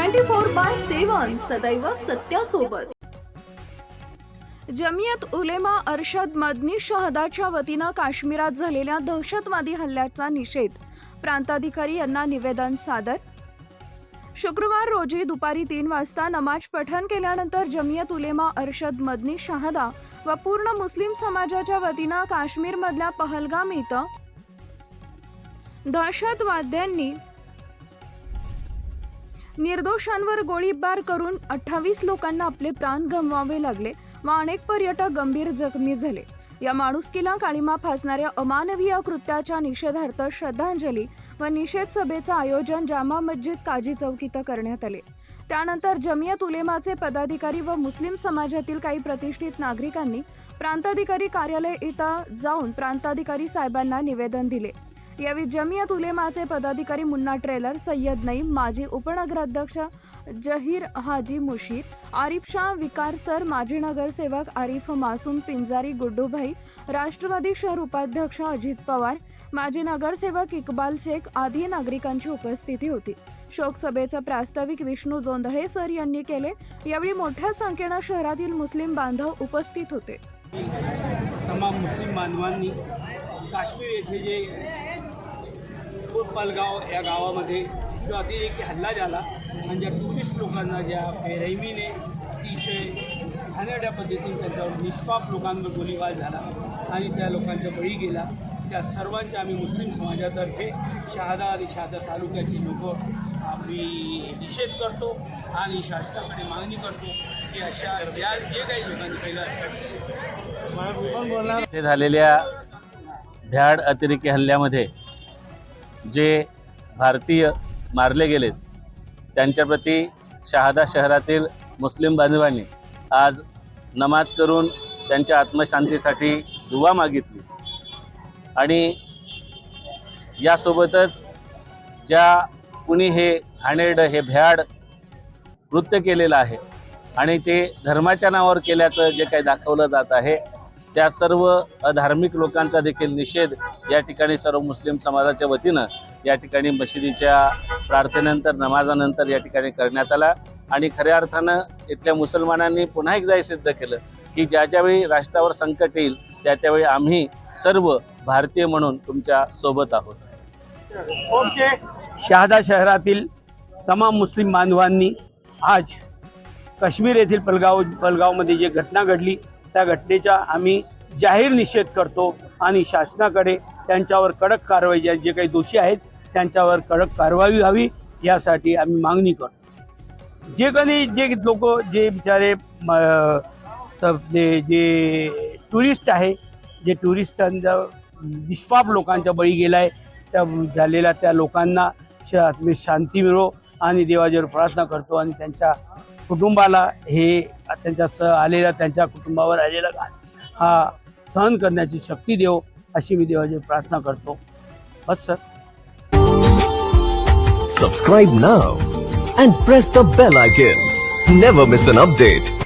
Twenty four by seven सदैव सत्यासोबत. जमियत उलेमा अरशद मदनी शहदाच्या वतीनं काश्मीरात झालेल्या दहशतवादी हल्ल्याचा निषेध. प्रांताधिकारी यांना निवेदन सादर. शुक्रवार रोजी दुपारी तीन वाजता नमाज पठण केल्यानंतर जमियत उलेमा अरशद मदनी शहादा व पूर्ण मुस्लिम समाजाच्या वतीनं काश्मीरमधल्या पहलगाम इथं दहशतवाद्यांनी निर्दोषांवर गोळीबार करून अठ्ठावीस लोकांना आपले प्राण गमवावे लागले व अनेक पर्यटक गंभीर जखमी झाले. या माणुसकीला काळीमा फासणाऱ्या अमानवीय कृत्याच्या निषेधार्थ श्रद्धांजली व निषेध सभेचं आयोजन जामा मस्जिद काजी चौक इथं करण्यात आले. त्यानंतर जमियत उलेमाचे पदाधिकारी व मुस्लिम समाजातील काही प्रतिष्ठित नागरिकांनी प्रांताधिकारी कार्यालय इथं जाऊन प्रांताधिकारी साहेबांना निवेदन दिले. यावेळी जमियत उलेमाचे पदाधिकारी मुन्ना ट्रेलर सय्यद नईम माजी उपनगराध्यक्ष जहीर हाजी मुशीर आरिफ शाह विकार सर माजी नगरसेवक आरिफ मासूम पिंजारी गुड्डूभाई राष्ट्रवादी शहर उपाध्यक्ष अजित पवार माजी नगरसेवक इक्बाल शेख आदी नागरिकांची उपस्थिती होती. शोकसभेचं प्रास्ताविक विष्णू जोंधळे सर यांनी केले. यावेळी मोठ्या संख्येनं शहरातील मुस्लिम बांधव उपस्थित होते. तमाम मुस्लिम बांधवांनी काश्मीर येथे जे पलगाव या गावामध्ये जो अतिरेकी हल्ला झाला आणि ज्या टुरिस्ट लोकांना ज्या बेरहिमीने अतिशय घाणेरड्या पद्धतीने त्यांच्यावर निष्पाप लोकांवर गोळीबार झाला आणि त्या लोकांचा बळी गेला. त्या सर्वांचे आम्ही मुस्लिम समाजातर्फे शहादा आणि शहादा तालुक्याचे लोक आम्ही निषेध करतो आणि शासनाकडे मागणी करतो की अशा ज्या जे काही लोकांनी पहिलं असं झालेल्या भ्याड अतिरेकी हल्ल्यामध्ये जे भारतीय मारले गेलेत त्यांच्याप्रती शहादा शहरातील मुस्लिम बांधवांनी आज नमाज करून त्यांच्या आत्मशांतीसाठी दुवा मागितली. आणि यासोबतच ज्या कुणी हे घाणेरडं हे भ्याड कृत्य केलेलं आहे आणि ते धर्माच्या नावावर केल्याचं जे काही दाखवलं जात आहे त्या सर्व अधार्मिक लोकांचा देखील निषेध या ठिकाणी सर्व मुस्लिम समाजाच्या वतीनं या ठिकाणी मशिदीच्या प्रार्थनेनंतर नमाजानंतर या ठिकाणी करण्यात आला. आणि खऱ्या अर्थानं इथल्या मुसलमानांनी पुन्हा एकदा हे सिद्ध केलं की ज्या ज्यावेळी राष्ट्रावर संकट येईल त्या त्यावेळी आम्ही सर्व भारतीय म्हणून तुमच्यासोबत आहोत. शहादा शहरातील तमाम मुस्लिम बांधवांनी आज काश्मीर येथील पलगाव पलगावमध्ये जी घटना घडली त्या घटनेचा आम्ही जाहीर निषेध करतो आणि शासनाकडे त्यांच्यावर कडक कारवाई जे जे काही दोषी आहेत त्यांच्यावर कडक कारवाई व्हावी यासाठी आम्ही मागणी करतो. जे कधी जे लोक जे बिचारे म, जे जे टुरिस्ट आहे जे टुरिस्टांचा निष्पाप लोकांचा बळी गेला आहे त्या झालेल्या त्या लोकांना शांती मिळो आणि देवाजीवर प्रार्थना करतो आणि त्यांच्या कुटुंबाला हे त्यांच्या स आलेल्या त्यांच्या कुटुंबावर आलेला घात हा सहन करण्याची शक्ती देव अशी मी देवाची प्रार्थना करतो. बस sir. Subscribe now and press the bell icon never miss an update